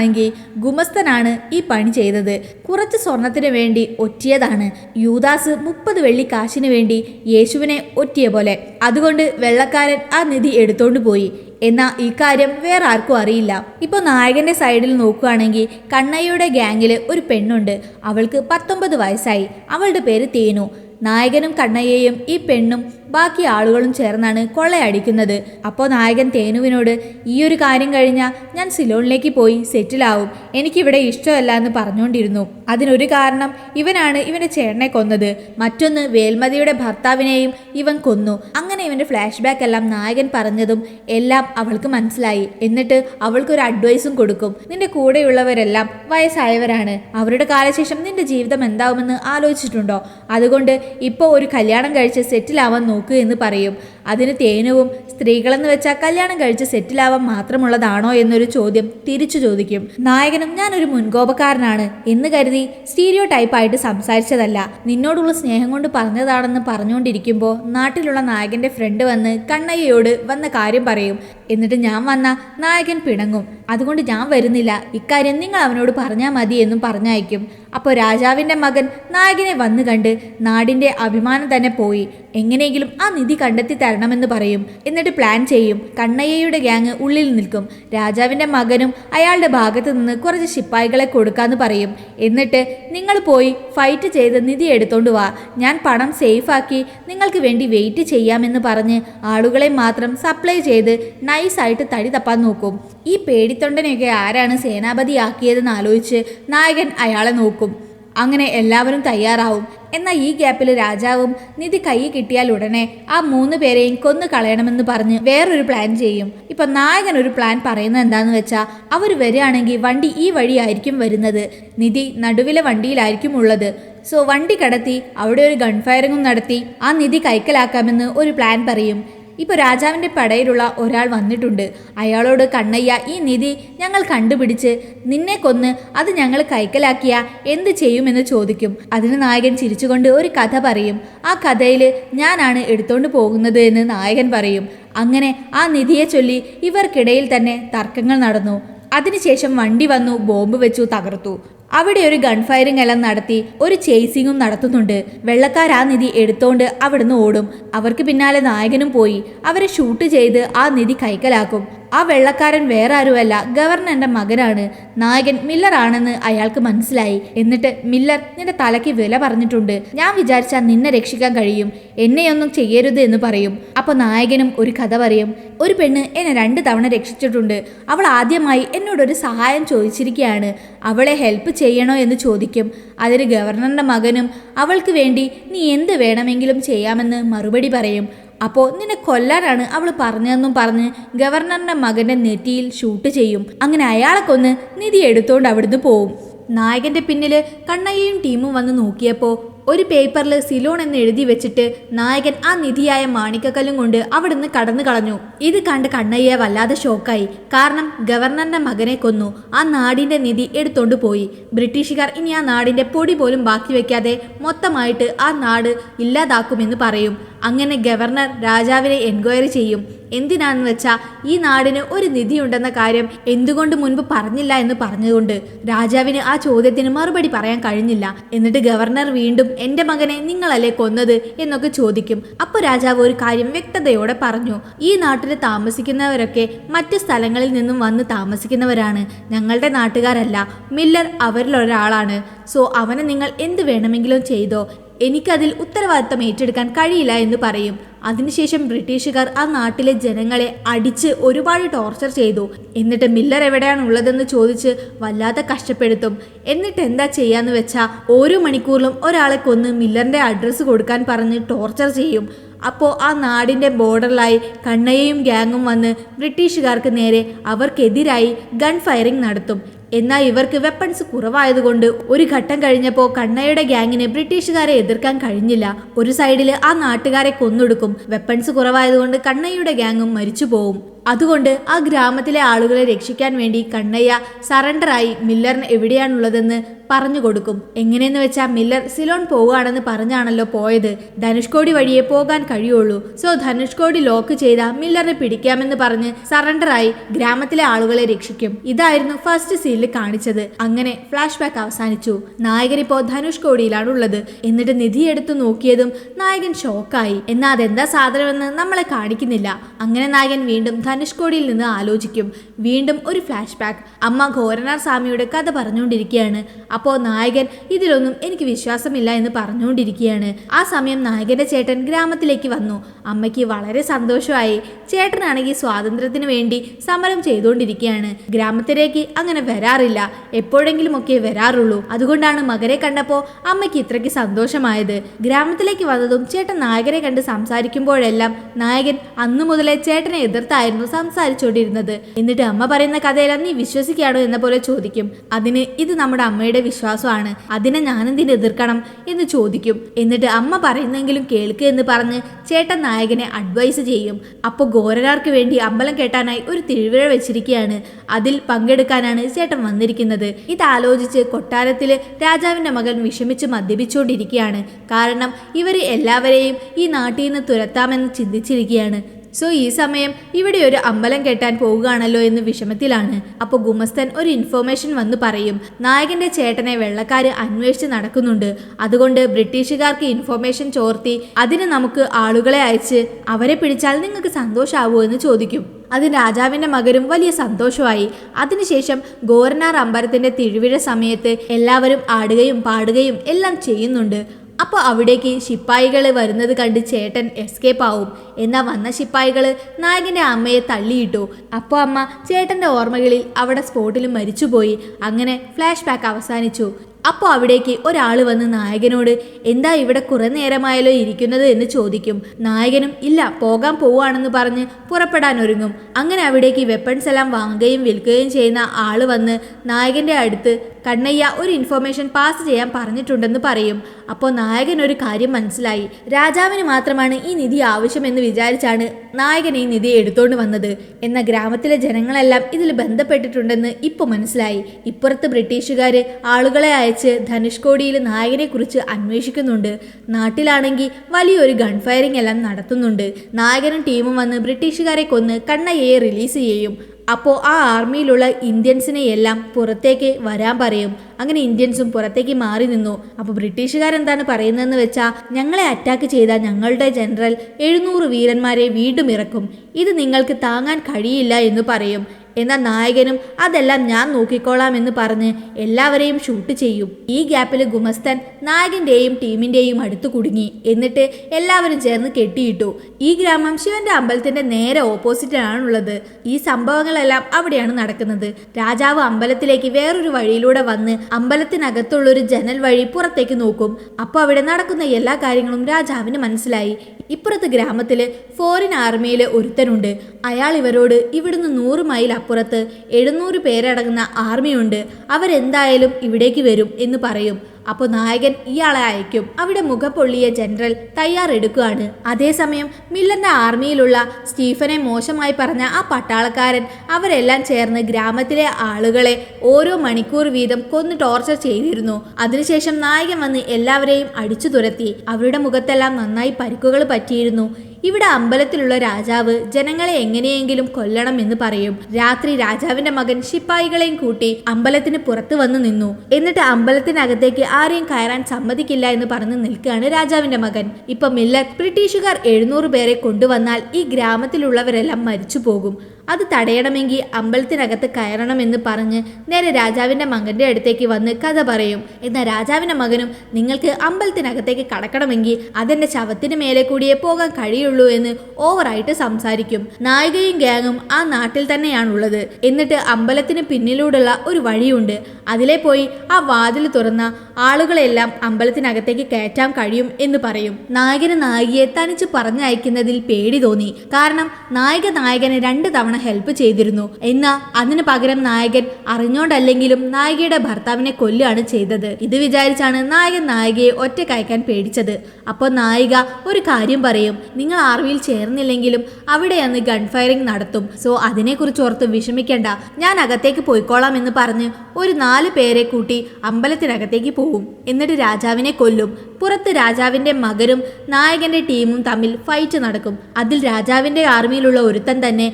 അറിയാമെന്നാണെങ്കിൽ ഗുമസ്തനാണ് ഈ പണി ചെയ്തത്. കുറച്ച് സ്വർണത്തിന് വേണ്ടി ഒറ്റിയതാണ്. യൂദാസ് മുപ്പത് വെള്ളി കാശിന് വേണ്ടി യേശുവിനെ ഒറ്റിയ പോലെ. അതുകൊണ്ട് വെള്ളക്കാരൻ ആ നിധി എടുത്തോണ്ട് പോയി. എന്നാൽ ഈ കാര്യം വേറെ ആർക്കും അറിയില്ല. ഇപ്പോൾ നായകന്റെ സൈഡിൽ നോക്കുകയാണെങ്കിൽ കണ്ണയ്യയുടെ ഗ്യാങ്ങിൽ ഒരു പെണ്ണുണ്ട്. അവൾക്ക് പത്തൊമ്പത് വയസ്സായി. അവളുടെ പേര് തേനു. നായകനും കണ്ണയ്യയും ഈ പെണ്ണും ബാക്കി ആളുകളും ചേർന്നാണ് കൊള്ളയടിക്കുന്നത് അപ്പോൾ നായകൻ തേനുവിനോട് ഈ ഒരു കാര്യം കഴിഞ്ഞാൽ ഞാൻ സിലോണിലേക്ക് പോയി സെറ്റിലാവും എനിക്കിവിടെ ഇഷ്ടമല്ല എന്ന് പറഞ്ഞുകൊണ്ടിരുന്നു. അതിനൊരു കാരണം ഇവനാണ് ഇവന്റെ ചേട്ടനെ കൊന്നത്. മറ്റൊന്ന് വേൽമതിയുടെ ഭർത്താവിനെയും ഇവൻ കൊന്നു. അങ്ങനെ ഇവന്റെ ഫ്ലാഷ് ബാക്ക് എല്ലാം നായകൻ പറഞ്ഞതും എല്ലാം അവൾക്ക് മനസ്സിലായി. എന്നിട്ട് അവൾക്കൊരു അഡ്വൈസും കൊടുക്കും. നിന്റെ കൂടെയുള്ളവരെല്ലാം വയസ്സായവരാണ്. അവരുടെ കാലശേഷം നിന്റെ ജീവിതം എന്താവുമെന്ന് ആലോചിച്ചിട്ടുണ്ടോ? അതുകൊണ്ട് ഇപ്പോൾ ഒരു കല്യാണം കഴിച്ച് സെറ്റിലാവാൻ നോക്കുക എന്ന് പറയും. അതിന് തേനവും സ്ത്രീകളെന്ന് വെച്ചാൽ കല്യാണം കഴിച്ച് സെറ്റിലാവാൻ മാത്രമുള്ളതാണോ എന്നൊരു ചോദ്യം തിരിച്ചു ചോദിക്കും. നായകനും ഞാനൊരു മുൻകോപക്കാരനാണ് എന്ന് കരുതി സ്റ്റീരിയോ ടൈപ്പായിട്ട് സംസാരിച്ചതല്ല. നിന്നോടുള്ള സ്നേഹം കൊണ്ട് പറഞ്ഞതാണെന്ന് പറഞ്ഞുകൊണ്ടിരിക്കുമ്പോൾ നാട്ടിലുള്ള നായകന്റെ ഫ്രണ്ട് വന്ന് കണ്ണയ്യയോട് വന്ന കാര്യം പറയും. എന്നിട്ട് ഞാൻ വന്ന നായകൻ പിണങ്ങും. അതുകൊണ്ട് ഞാൻ വരുന്നില്ല. ഇക്കാര്യം നിങ്ങൾ അവനോട് പറഞ്ഞാൽ മതി എന്നും പറഞ്ഞയക്കും. അപ്പോൾ രാജാവിന്റെ മകൻ നായകനെ വന്നു കണ്ട് നാടിന്റെ അഭിമാനം തന്നെ പോയി. എങ്ങനെയെങ്കിലും ആ നിധി കണ്ടെത്തി തരണമെന്ന് പറയും. എന്നിട്ട് പ്ലാൻ ചെയ്യും. കണ്ണയ്യയുടെ ഗ്യാങ് ഉള്ളിൽ നിൽക്കും. രാജാവിന്റെ മകനും അയാളുടെ ഭാഗത്ത് നിന്ന് കുറച്ച് ശിപ്പായികളെ കൊടുക്കാന്ന് പറയും. എന്നിട്ട് നിങ്ങൾ പോയി ഫൈറ്റ് ചെയ്ത് നിധി എടുത്തോണ്ട് വാ. ഞാൻ പണം സേഫാക്കി നിങ്ങൾക്ക് വേണ്ടി വെയിറ്റ് ചെയ്യാമെന്ന് പറഞ്ഞ് ആളുകളെ മാത്രം സപ്ലൈ ചെയ്ത് നൈസായിട്ട് തടി തപ്പാൻ നോക്കും. ഈ പേടിത്തൊണ്ടനെയൊക്കെ ആരാണ് സേനാപതിയാക്കിയതെന്ന് ആലോചിച്ച് നായകൻ അയാളെ നോക്കും. അങ്ങനെ എല്ലാവരും തയ്യാറാവും. എന്നാൽ ഈ ഗ്യാപ്പിൽ രാജാവും നിധി കൈ കിട്ടിയാൽ ഉടനെ ആ മൂന്ന് പേരെയും കൊന്നു കളയണമെന്ന് പറഞ്ഞ് വേറൊരു പ്ലാൻ ചെയ്യും. ഇപ്പൊ നായകൻ ഒരു പ്ലാൻ പറയുന്നത് എന്താന്ന് വെച്ചാൽ അവർ വരികയാണെങ്കിൽ വണ്ടി ഈ വഴിയായിരിക്കും വരുന്നത്. നിധി നടുവിലെ വണ്ടിയിലായിരിക്കും ഉള്ളത്. സോ വണ്ടി കടത്തി അവിടെ ഒരു ഗൺ ഫയറിങ്ങും നടത്തി ആ നിധി കൈക്കലാക്കാമെന്ന് ഒരു പ്ലാൻ പറയും. ഇപ്പൊ രാജാവിന്റെ പടയിലുള്ള ഒരാൾ വന്നിട്ടുണ്ട്. അയാളോട് കണ്ണയ്യ ഈ നിധി ഞങ്ങൾ കണ്ടുപിടിച്ച് നിന്നെ കൊന്ന് അത് ഞങ്ങൾ കൈക്കലാക്കിയ എന്ത് ചെയ്യുമെന്ന് ചോദിക്കും. അതിന് നായകൻ ചിരിച്ചുകൊണ്ട് ഒരു കഥ പറയും. ആ കഥയിൽ ഞാനാണ് എടുത്തോണ്ട് പോകുന്നത് എന്ന് നായകൻ പറയും. അങ്ങനെ ആ നിധിയെ ചൊല്ലി ഇവർക്കിടയിൽ തന്നെ തർക്കങ്ങൾ നടന്നു. അതിനുശേഷം വണ്ടി വന്നു ബോംബ് വെച്ചു തകർത്തു. അവിടെ ഒരു ഗൺ ഫയറിംഗ് എല്ലാം നടത്തി ഒരു ചേസിങ്ങും നടത്തുന്നുണ്ട്. വെള്ളക്കാർ ആ നിധി എടുത്തോണ്ട് അവിടുന്ന് ഓടും. അവർക്ക് പിന്നാലെ നായകനും പോയി. അവരെ ഷൂട്ട് ചെയ്ത് ആ നിധി കൈക്കലാക്കും. ആ വെള്ളക്കാരൻ വേറെ ആരുമല്ല ഗവർണറിന്റെ മകനാണ്. നായകൻ മില്ലർ ആണെന്ന് അയാൾക്ക് മനസ്സിലായി. എന്നിട്ട് മില്ലർ നിന്റെ തലയ്ക്ക് വില പറഞ്ഞിട്ടുണ്ട്. ഞാൻ വിചാരിച്ചാൽ നിന്നെ രക്ഷിക്കാൻ കഴിയും. എന്നെയൊന്നും ചെയ്യരുത് എന്ന് പറയും. അപ്പൊ നായകനും ഒരു കഥ പറയും. ഒരു പെണ്ണ് എന്നെ രണ്ട് തവണ രക്ഷിച്ചിട്ടുണ്ട്. അവൾ ആദ്യമായി എന്നോടൊരു സഹായം ചോദിച്ചിരിക്കുകയാണ് അവളെ ഹെൽപ്പ് ചെയ്യണോ എന്ന് ചോദിക്കും. അതിന് ഗവർണറിന്റെ മകനും അവൾക്ക് വേണ്ടി നീ എന്ത് വേണമെങ്കിലും ചെയ്യാമെന്ന് മറുപടി പറയും. അപ്പോൾ നിന്നെ കൊല്ലാനാണ് അവൾ പറഞ്ഞതെന്നും പറഞ്ഞ് ഗവർണറിന്റെ മകന്റെ നെറ്റിയിൽ ഷൂട്ട് ചെയ്യും. അങ്ങനെ അയാളെ കൊന്ന് നിധി എടുത്തോണ്ട് അവിടുന്ന് പോവും. നായകന്റെ പിന്നിൽ കണ്ണയ്യയും ടീമും വന്ന് നോക്കിയപ്പോൾ ഒരു പേപ്പറിൽ സിലോൺ എന്ന് എഴുതി വെച്ചിട്ട് നായകൻ ആ നിധിയായ മാണിക്കക്കല്ലും കൊണ്ട് അവിടുന്ന് കടന്നു കളഞ്ഞു. ഇത് കണ്ട് കണ്ണയ്യ വല്ലാതെ ഷോക്കായി. കാരണം ഗവർണറിന്റെ മകനെ കൊന്നു. ആ നാടിന്റെ നിധി എടുത്തോണ്ട് പോയി. ബ്രിട്ടീഷുകാർ ഇനി ആ നാടിന്റെ പൊടി പോലും ബാക്കി വെക്കാതെ മൊത്തമായിട്ട് ആ നാട് ഇല്ലാതാക്കുമെന്ന് പറയും. അങ്ങനെ ഗവർണർ രാജാവിനെ എൻക്വയറി ചെയ്യും. എന്തിനാണെന്ന് വെച്ചാൽ ഈ നാടിന് ഒരു നിധി ഉണ്ടെന്ന കാര്യം എന്തുകൊണ്ട് മുൻപ് പറഞ്ഞില്ല എന്ന് പറഞ്ഞുകൊണ്ട് രാജാവിന് ആ ചോദ്യത്തിന് മറുപടി പറയാൻ കഴിഞ്ഞില്ല. എന്നിട്ട് ഗവർണർ വീണ്ടും എന്റെ മകനെ നിങ്ങളല്ലേ കൊന്നത്? എന്നൊക്കെ ചോദിക്കും. അപ്പോൾ രാജാവ് ഒരു കാര്യം വ്യക്തതയോടെ പറഞ്ഞു. ഈ നാട്ടിൽ താമസിക്കുന്നവരൊക്കെ മറ്റു സ്ഥലങ്ങളിൽ നിന്നും വന്ന് താമസിക്കുന്നവരാണ്. ഞങ്ങളുടെ നാട്ടുകാരല്ല. മില്ലർ അവരിലൊരാളാണ്. സോ അവനെ നിങ്ങൾ എന്ത് വേണമെങ്കിലും ചെയ്തോ. എനിക്കതിൽ ഉത്തരവാദിത്തം ഏറ്റെടുക്കാൻ കഴിയില്ല എന്ന് പറയും. അതിനുശേഷം ബ്രിട്ടീഷുകാർ ആ നാട്ടിലെ ജനങ്ങളെ അടിച്ച് ഒരുപാട് ടോർച്ചർ ചെയ്തു. എന്നിട്ട് മില്ലർ എവിടെയാണ് ഉള്ളതെന്ന് ചോദിച്ച് വല്ലാതെ കഷ്ടപ്പെടുത്തും. എന്നിട്ട് എന്താ ചെയ്യാന്ന് വെച്ചാൽ ഓരോ മണിക്കൂറിലും ഒരാളെ കൊന്ന് മില്ലറിന്റെ അഡ്രസ്സ് കൊടുക്കാൻ പറഞ്ഞ് ടോർച്ചർ ചെയ്യും. അപ്പോൾ ആ നാടിന്റെ ബോർഡറിലായി കണ്ണയ്യയും ഗ്യാങ്ങും വന്ന് ബ്രിട്ടീഷുകാർക്ക് നേരെ അവർക്കെതിരായി ഗൺ ഫയറിംഗ് നടത്തും. എന്നാൽ ഇവർക്ക് വെപ്പൺസ് കുറവായതുകൊണ്ട് ഒരു ഘട്ടം കഴിഞ്ഞപ്പോൾ കണ്ണയുടെ ഗ്യാങ്ങിന് ബ്രിട്ടീഷുകാരെ എതിർക്കാൻ കഴിഞ്ഞില്ല. ഒരു സൈഡിൽ ആ നാട്ടുകാരെ കൊന്നൊടുക്കും. വെപ്പൺസ് കുറവായതുകൊണ്ട് കണ്ണയ്യയുടെ ഗ്യാങ്ങും മരിച്ചു പോവും. അതുകൊണ്ട് ആ ഗ്രാമത്തിലെ ആളുകളെ രക്ഷിക്കാൻ വേണ്ടി കണ്ണയ്യ സറണ്ടറായി മില്ലറിന് എവിടെയാണുള്ളതെന്ന് പറഞ്ഞു കൊടുക്കും. എങ്ങനെയെന്ന് വെച്ചാൽ മില്ലർ സിലോൺ പോവുകയാണെന്ന് പറഞ്ഞാണല്ലോ പോയത്. ധനുഷ്കോടി വഴിയേ പോകാൻ കഴിയുള്ളൂ. സോ ധനുഷ്കോടി ലോക്ക് ചെയ്ത മില്ലറിനെ പിടിക്കാമെന്ന് പറഞ്ഞ് സറണ്ടറായി ഗ്രാമത്തിലെ ആളുകളെ രക്ഷിക്കും. ഇതായിരുന്നു ഫസ്റ്റ് സീനിൽ കാണിച്ചത്. അങ്ങനെ ഫ്ലാഷ് ബാക്ക് അവസാനിച്ചു. നായകൻ ഇപ്പോൾ ധനുഷ്കോടിയിലാണ് ഉള്ളത് എന്നിട്ട് നിധി എടുത്തു നോക്കിയതും നായകൻ ഷോക്കായി. എന്നാൽ അതെന്താ സാധനമെന്ന് നമ്മളെ കാണിക്കുന്നില്ല. അങ്ങനെ നായകൻ വീണ്ടും ധനുഷ്കോടിയിൽ നിന്ന് ആലോചിക്കും. വീണ്ടും ഒരു ഫ്ലാഷ് ബാക്ക് അമ്മ ഘോരനാർ സ്വാമിയുടെ കഥ പറഞ്ഞുകൊണ്ടിരിക്കുകയാണ്. അപ്പോൾ നായകൻ ഇതിലൊന്നും എനിക്ക് വിശ്വാസമില്ല എന്ന് പറഞ്ഞുകൊണ്ടിരിക്കുകയാണ്. ആ സമയം നായകന്റെ ചേട്ടൻ ഗ്രാമത്തിലേക്ക് വന്നു. അമ്മയ്ക്ക് വളരെ സന്തോഷമായി. ചേട്ടനാണെങ്കിൽ സ്വാതന്ത്ര്യത്തിന് വേണ്ടി സമരം ചെയ്തുകൊണ്ടിരിക്കുകയാണ്. ഗ്രാമത്തിലേക്ക് അങ്ങനെ വരാറില്ല. എപ്പോഴെങ്കിലും ഒക്കെ വരാറുള്ളൂ. അതുകൊണ്ടാണ് മകനെ കണ്ടപ്പോൾ അമ്മയ്ക്ക് ഇത്രയ്ക്ക് സന്തോഷമായത്. ഗ്രാമത്തിലേക്ക് വന്നതും ചേട്ടൻ നായകനെ കണ്ട് സംസാരിക്കുമ്പോഴെല്ലാം നായകൻ അന്നു മുതലേ ചേട്ടനെ എതിർത്തായിരുന്നു സംസാരിച്ചുകൊണ്ടിരുന്നത്. എന്നിട്ട് അമ്മ പറയുന്ന കഥയെല്ലാം നീ വിശ്വസിക്കുകയാണോ എന്ന പോലെ ചോദിക്കും. അതിന് ഇത് നമ്മുടെ അമ്മയുടെ വിശ്വാസമാണ്. അതിനെ ഞാനെന്തിന് എതിർക്കണം എന്ന് ചോദിക്കും. എന്നിട്ട് അമ്മ പറയുന്നെങ്കിലും കേൾക്കുക എന്ന് പറഞ്ഞ് ചേട്ടൻ നായകനെ അഡ്വൈസ് ചെയ്യും. അപ്പോൾ ഗോരരാർക്ക് വേണ്ടി അമ്പലം കേട്ടാനായി ഒരു തിരുവിഴ വെച്ചിരിക്കുകയാണ് അതിൽ പങ്കെടുക്കാനാണ് ചേട്ടൻ വന്നിരിക്കുന്നത്. ഇതാലോചിച്ച് കൊട്ടാരത്തിൽ രാജാവിന്റെ മകൻ വിഷമിച്ച് മദ്യപിച്ചുകൊണ്ടിരിക്കുകയാണ് കാരണം ഇവർ എല്ലാവരെയും ഈ നാട്ടിൽ നിന്ന് തുരത്താമെന്ന് ചിന്തിച്ചിരിക്കുകയാണ് സോ ഈ സമയം ഇവിടെ ഒരു അമ്പലം കെട്ടാൻ പോവുകയാണല്ലോ എന്ന് വിഷമത്തിലാണ്. അപ്പോൾ ഗുമസ്തൻ ഒരു ഇൻഫോർമേഷൻ വന്ന് പറയും നായകന്റെ ചേട്ടനെ വെള്ളക്കാര് അന്വേഷിച്ച് നടക്കുന്നുണ്ട്. അതുകൊണ്ട് ബ്രിട്ടീഷുകാർക്ക് ഇൻഫോർമേഷൻ ചോർത്തി അതിന് നമുക്ക് ആളുകളെ അയച്ച് അവരെ പിടിച്ചാൽ നിങ്ങൾക്ക് സന്തോഷമാവുമോ എന്ന് ചോദിക്കും. അത് രാജാവിന്റെ മകരും വലിയ സന്തോഷമായി. അതിനുശേഷം ഗോരനാർ അമ്പലത്തിന്റെ തിരുവിഴ സമയത്ത് എല്ലാവരും ആടുകയും പാടുകയും എല്ലാം ചെയ്യുന്നുണ്ട്. അപ്പോൾ അവിടേക്ക് ശിപ്പായികൾ വരുന്നത് കണ്ട് ചേട്ടൻ എസ്കേപ്പ് ആവും. എന്നാൽ വന്ന ശിപ്പായികൾ നായകന്റെ അമ്മയെ തള്ളിയിട്ടു. അപ്പോൾ അമ്മ ചേട്ടന്റെ ഓർമ്മകളിൽ അവിടെ സ്പോട്ടിൽ മരിച്ചുപോയി. അങ്ങനെ ഫ്ലാഷ് ബാക്ക് അവസാനിച്ചു. അപ്പോൾ അവിടേക്ക് ഒരാൾ വന്ന് നായകനോട് എന്താ ഇവിടെ കുറെ നേരമായാലോ ഇരിക്കുന്നത്? എന്ന് ചോദിക്കും. നായകനും ഇല്ല പോകാൻ പോവുകയാണെന്ന് പറഞ്ഞ് പുറപ്പെടാൻ ഒരുങ്ങും. അങ്ങനെ അവിടേക്ക് വെപ്പൺസ് എല്ലാം വാങ്ങുകയും വിൽക്കുകയും ചെയ്യുന്ന ആൾ വന്ന് നായകന്റെ അടുത്ത് കണ്ണയ്യ ഒരു ഇൻഫർമേഷൻ പാസ് ചെയ്യാൻ പറഞ്ഞിട്ടുണ്ടെന്ന് പറയും. അപ്പോൾ നായകൻ ഒരു കാര്യം മനസ്സിലായി. രാജാവിന് മാത്രമാണ് ഈ നിധി ആവശ്യമെന്ന് വിചാരിച്ചാണ് നായകൻ ഈ നിധി എടുത്തുകൊണ്ട് വന്നത്. എന്ന ഗ്രാമത്തിലെ ജനങ്ങളെല്ലാം ഇതിൽ ബന്ധപ്പെട്ടിട്ടുണ്ടെന്ന് ഇപ്പോൾ മനസ്സിലായി. ഇപ്പുറത്ത് ബ്രിട്ടീഷുകാർ ആളുകളെ അയച്ച് ധനുഷ്കോടിയിൽ നായകനെ കുറിച്ച് അന്വേഷിക്കുന്നുണ്ട്. നാട്ടിലാണെങ്കിൽ വലിയൊരു ഗൺ ഫയറിംഗ് എല്ലാം നടത്തുന്നുണ്ട്. നായകനും ടീമും വന്ന് ബ്രിട്ടീഷുകാരെ കൊന്ന് കണ്ണയ്യയെ റിലീസ് ചെയ്യും. അപ്പോൾ ആ ആർമിയിലുള്ള ഇന്ത്യൻസിനെ എല്ലാം പുറത്തേക്ക് വരാൻ പറയും. അങ്ങനെ ഇന്ത്യൻസും പുറത്തേക്ക് മാറി നിന്നു. അപ്പോൾ ബ്രിട്ടീഷുകാരെന്താണ് പറയുന്നതെന്ന് വെച്ചാൽ ഞങ്ങളെ അറ്റാക്ക് ചെയ്ത ഞങ്ങളുടെ ജനറൽ എഴുന്നൂറ് വീരന്മാരെ വീണ്ടും ഇറക്കും. ഇത് നിങ്ങൾക്ക് താങ്ങാൻ കഴിയില്ല എന്ന് പറയും. എന്നാൽ നായകനും അതെല്ലാം ഞാൻ നോക്കിക്കോളാം എന്ന് പറഞ്ഞ് എല്ലാവരെയും ഷൂട്ട് ചെയ്യും. ഈ ഗ്യാപ്പിൽ ഗുമസ്തൻ നായകന്റെയും ടീമിന്റെയും അടുത്ത് കുടുങ്ങി. എന്നിട്ട് എല്ലാവരും ചേർന്ന് കെട്ടിയിട്ടു. ഈ ഗ്രാമം ശിവന്റെ അമ്പലത്തിന്റെ നേരെ ഓപ്പോസിറ്റിലാണുള്ളത് ഈ സംഭവങ്ങളെല്ലാം അവിടെയാണ് നടക്കുന്നത്. രാജാവ് അമ്പലത്തിലേക്ക് വേറൊരു വഴിയിലൂടെ വന്ന് അമ്പലത്തിനകത്തുള്ള ഒരു ജനൽ വഴി പുറത്തേക്ക് നോക്കും. അപ്പോൾ അവിടെ നടക്കുന്ന എല്ലാ കാര്യങ്ങളും രാജാവിന് മനസ്സിലായി. ഇപ്പുറത്ത് ഗ്രാമത്തിൽ ഫോറിൻ ആർമിയിലെ ഒരുത്തനുണ്ട്. അയാൾ ഇവരോട് ഇവിടുന്ന് നൂറ് മൈൽ അപ്പുറത്ത് എഴുന്നൂറ് പേരടങ്ങുന്ന ആർമിയുണ്ട് അവരെന്തായാലും ഇവിടേക്ക് വരും എന്ന് പറയും. അപ്പോൾ നായകൻ ഇയാളെ അയക്കും. അവിടെ മുഖപ്പൊള്ളിയ ജനറൽ തയ്യാറെടുക്കുകയാണ്. അതേസമയം മില്ലന്റെ ആർമിയിലുള്ള സ്റ്റീഫനെ മോശമായി പറഞ്ഞ ആ പട്ടാളക്കാരൻ അവരെല്ലാം ചേർന്ന് ഗ്രാമത്തിലെ ആളുകളെ ഓരോ മണിക്കൂർ വീതം കൊന്ന് ടോർച്ചർ ചെയ്തിരുന്നു. അതിനുശേഷം നായകൻ വന്ന് എല്ലാവരെയും അടിച്ചു തുരത്തി അവരുടെ മുഖത്തെല്ലാം നന്നായി പരിക്കുകൾ പറ്റിയിരുന്നു. ഇവിടെ അമ്പലത്തിലുള്ള രാജാവ് ജനങ്ങളെ എങ്ങനെയെങ്കിലും കൊല്ലണം എന്ന് പറയും. രാത്രി രാജാവിന്റെ മകൻ ശിപ്പായികളെയും കൂട്ടി അമ്പലത്തിന് പുറത്തു വന്നു നിന്നു. എന്നിട്ട് അമ്പലത്തിനകത്തേക്ക് ആരെയും കയറാൻ സമ്മതിക്കില്ല എന്ന് പറഞ്ഞു നിൽക്കുകയാണ് രാജാവിന്റെ മകൻ. ഇപ്പൊ മില്ലത്ത് ബ്രിട്ടീഷുകാർ എഴുന്നൂറ് പേരെ കൊണ്ടുവന്നാൽ ഈ ഗ്രാമത്തിലുള്ളവരെല്ലാം മരിച്ചു പോകും അത് തടയണമെങ്കിൽ അമ്പലത്തിനകത്ത് കയറണമെന്ന് പറഞ്ഞ് നേരെ രാജാവിന്റെ മകന്റെ അടുത്തേക്ക് വന്ന് കഥ പറയും. എന്നാൽ രാജാവിന്റെ മകനും നിങ്ങൾക്ക് അമ്പലത്തിനകത്തേക്ക് കടക്കണമെങ്കിൽ അതെന്റെ ശവത്തിന് മേലെ കൂടിയേ പോകാൻ കഴിയുള്ളൂ എന്ന് ഓവറായിട്ട് സംസാരിക്കും. നായികയും ഗ്യാങ്ങും ആ നാട്ടിൽ തന്നെയാണുള്ളത്. എന്നിട്ട് അമ്പലത്തിന് പിന്നിലൂടെയുള്ള ഒരു വഴിയുണ്ട്. അതിലെ പോയി ആ വാതിൽ തുറന്ന ആളുകളെല്ലാം അമ്പലത്തിനകത്തേക്ക് കയറ്റാൻ കഴിയും എന്ന് പറയും. നായകന് നായികയെ തനിച്ച് പറഞ്ഞയക്കുന്നതിൽ പേടി തോന്നി. കാരണം നായിക നായകനെ രണ്ട് തവണ ഹെൽപ്പ് ചെയ്തിരുന്നു. എന്നാൽ അതിന് പകരം നായകൻ അറിഞ്ഞോണ്ടല്ലെങ്കിലും നായികയുടെ ഭർത്താവിനെ കൊല്ലുകയാണ് ചെയ്തത്. ഇത് വിചാരിച്ചാണ് നായകൻ നായികയെ ഒറ്റക്കയക്കാൻ പേടിച്ചത്. അപ്പോൾ നായിക ഒരു കാര്യം പറയും. നിങ്ങൾ ആർമിയിൽ ചേർന്നില്ലെങ്കിലും അവിടെ അന്ന് ഗൺ ഫയറിംഗ് നടത്തും. സോ അതിനെക്കുറിച്ച് ഓർത്ത് വിഷമിക്കേണ്ട. ഞാൻ അകത്തേക്ക് പോയിക്കോളാം എന്ന് പറഞ്ഞ് ഒരു നാല് പേരെ കൂട്ടി അമ്പലത്തിനകത്തേക്ക് പോവും. എന്നിട്ട് രാജാവിനെ കൊല്ലും. പുറത്ത് രാജാവിന്റെ മകനും നായകന്റെ ടീമും തമ്മിൽ ഫൈറ്റ് നടക്കും. അതിൽ രാജാവിന്റെ ആർമിയിലുള്ള ഒരുത്തൻ തന്നെ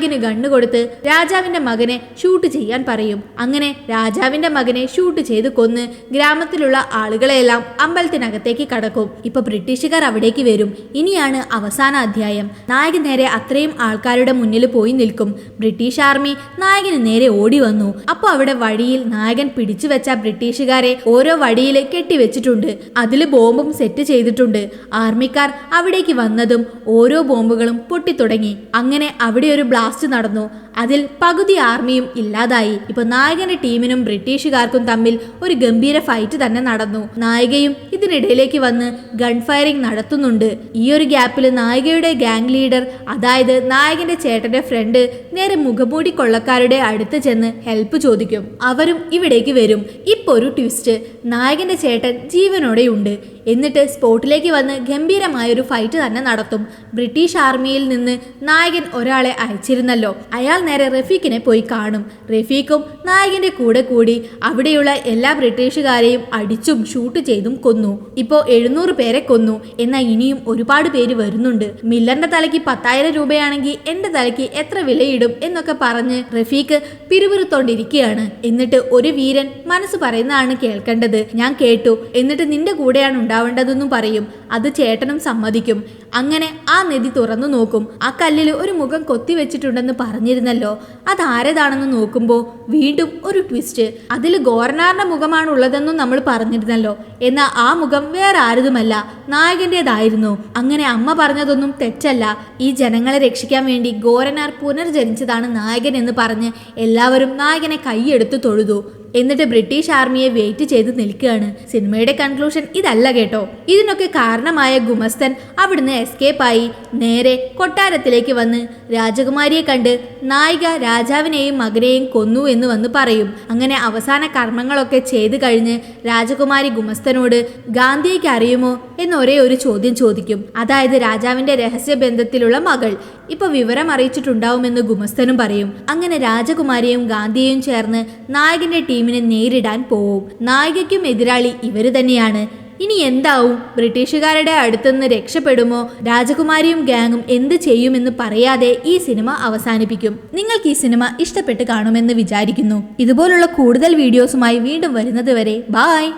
നായകന് ഗണ്ണ് കൊടുത്ത് രാജാവിന്റെ മകനെ ഷൂട്ട് ചെയ്യാൻ പറയും. അങ്ങനെ രാജാവിന്റെ മകനെ ഷൂട്ട് ചെയ്ത് കൊന്ന് ഗ്രാമത്തിലുള്ള ആളുകളെല്ലാം അമ്പലത്തിനകത്തേക്ക് കടക്കും. ഇപ്പൊ ബ്രിട്ടീഷുകാർ അവിടേക്ക് വരും. ഇനിയാണ് അവസാന അധ്യായം. നായകൻ നേരെ അത്രയും ആൾക്കാരുടെ മുന്നിൽ പോയി നിൽക്കും. ബ്രിട്ടീഷ് ആർമി നായകന് നേരെ ഓടി വന്നു. അപ്പോൾ അവിടെ വഴിയിൽ നായകൻ പിടിച്ചു വെച്ച ബ്രിട്ടീഷുകാരെ ഓരോ വഴിയിൽ കെട്ടിവെച്ചിട്ടുണ്ട്. അതിൽ ബോംബും സെറ്റ് ചെയ്തിട്ടുണ്ട്. ആർമിക്കാർ അവിടേക്ക് വന്നതും ഓരോ ബോംബുകളും പൊട്ടിത്തുടങ്ങി. അങ്ങനെ അവിടെ ഒരു ബ്ലാസ്റ്റ് നടന്നു. അതിൽ പകുതി ആർമിയും ഇല്ലാതായി. ഇപ്പൊ നായകന്റെ ടീമിനും ബ്രിട്ടീഷുകാർക്കും തമ്മിൽ ഒരു ഗംഭീര ഫൈറ്റ് തന്നെ നടന്നു. നായികയും ഇതിനിടയിലേക്ക് വന്ന് ഗൺ ഫയറിംഗ് നടത്തുന്നുണ്ട്. ഈ ഒരു ഗ്യാപ്പിൽ നായികയുടെ ഗാങ് ലീഡർ അതായത് നായകന്റെ ചേട്ടന്റെ ഫ്രണ്ട് നേരെ മുഖമൂടി കൊള്ളക്കാരുടെ അടുത്ത് ചെന്ന് ഹെൽപ്പ് ചോദിക്കും. അവരും ഇവിടേക്ക് വരും. ഇപ്പൊ ഒരു ട്വിസ്റ്റ് നായകന്റെ ചേട്ടൻ ജീവനോടെയുണ്ട്. എന്നിട്ട് സ്പോട്ടിലേക്ക് വന്ന് ഗംഭീരമായൊരു ഫൈറ്റ് തന്നെ നടത്തും. ബ്രിട്ടീഷ് ആർമിയിൽ നിന്ന് നായകൻ ഒരാളെ അയച്ചിരുന്നല്ലോ. അയാൾ നേരെ റഫീഖിനെ പോയി കാണും. റഫീഖും നായകന്റെ കൂടെ കൂടി അവിടെയുള്ള എല്ലാ ബ്രിട്ടീഷുകാരെയും അടിച്ചും ഷൂട്ട് ചെയ്തും കൊന്നു. ഇപ്പോ എഴുന്നൂറ് പേരെ കൊന്നു. എന്നാൽ ഇനിയും ഒരുപാട് പേര് വരുന്നുണ്ട്. മില്ലറിന്റെ തലയ്ക്ക് പത്തായിരം രൂപയാണെങ്കിൽ എന്റെ തലയ്ക്ക് എത്ര വിലയിടും എന്നൊക്കെ പറഞ്ഞ് റഫീഖ് പിറുപിറുത്തോണ്ടിരിക്കുകയാണ് എന്നിട്ട് ഒരു വീരൻ മനസ്സ് പറയുന്നതാണ് കേൾക്കേണ്ടത്. ഞാൻ കേട്ടു. എന്നിട്ട് നിന്റെ കൂടെയാണ് ഉണ്ടാവേണ്ടതെന്നും പറയും. അത് ചേട്ടനും സമ്മതിക്കും. അങ്ങനെ ആ നിധി തുറന്നു നോക്കും. ആ കല്ലിൽ ഒരു മുഖം കൊത്തി കൊത്തിവെച്ചിട്ടുണ്ടെന്ന് പറഞ്ഞിരുന്നല്ലോ. അതാരതാണെന്ന് നോക്കുമ്പോൾ വീണ്ടും ഒരു ട്വിസ്റ്റ് അതിൽ ഗവർണറിന്റെ മുഖമാണ് ഉള്ളതെന്നും നമ്മൾ പറഞ്ഞിരുന്നല്ലോ. എന്നാൽ ആ മുഖം വേറെ ആരുതുമല്ല നായകന്റേതായിരുന്നു. അങ്ങനെ അമ്മ പറഞ്ഞതൊന്നും തെറ്റല്ല. ഈ ജനങ്ങളെ രക്ഷിക്കാൻ വേണ്ടി ഗോരനാർ പുനർജനിച്ചതാണ് നായകൻ എന്ന് പറഞ്ഞ് എല്ലാവരും നായകനെ കൈയെടുത്ത് തൊഴുതു. എന്നിട്ട് ബ്രിട്ടീഷ് ആർമിയെ വെയിറ്റ് ചെയ്ത് നിൽക്കുകയാണ്. സിനിമയുടെ കൺക്ലൂഷൻ ഇതല്ല കേട്ടോ. ഇതിനൊക്കെ കാരണമായ ഗുമസ്തൻ അവിടുന്ന് എസ്കേപ്പായി നേരെ കൊട്ടാരത്തിലേക്ക് വന്ന് രാജകുമാരിയെ കണ്ട് നായിക രാജാവിനെയും മകനെയും കൊന്നു എന്ന് വന്ന് പറയും. അങ്ങനെ അവസാന കർമ്മങ്ങളൊക്കെ ചെയ്തു കഴിഞ്ഞ് രാജകുമാരി ഗുമസ്തനോട് ഗാന്ധിയയ്ക്ക് അറിയുമോ എന്ന് ഒരേ ചോദ്യം ചോദിക്കും. അതായത് രാജാവിന്റെ രഹസ്യബന്ധത്തിലുള്ള മകൾ. ഇപ്പൊ വിവരം അറിയിച്ചിട്ടുണ്ടാവുമെന്ന് ഗുമസ്തനും പറയും. അങ്ങനെ രാജകുമാരിയും ഗാന്ധിയെയും ചേർന്ന് നായകന്റെ ടീമിനെ നേരിടാൻ പോവും. നായികയ്ക്കും എതിരാളി ഇവർ തന്നെയാണ്. ഇനി എന്താവും? ബ്രിട്ടീഷുകാരുടെ അടുത്തുനിന്ന് രക്ഷപ്പെടുമോ? രാജകുമാരിയും ഗാങ്ങും എന്ത് ചെയ്യുമെന്ന് പറയാതെ ഈ സിനിമ അവസാനിപ്പിക്കും. നിങ്ങൾക്ക് ഈ സിനിമ ഇഷ്ടപ്പെട്ട് കാണുമെന്ന് വിചാരിക്കുന്നു. ഇതുപോലുള്ള കൂടുതൽ വീഡിയോസുമായി വീണ്ടും വരുന്നത് വരെ ബായ്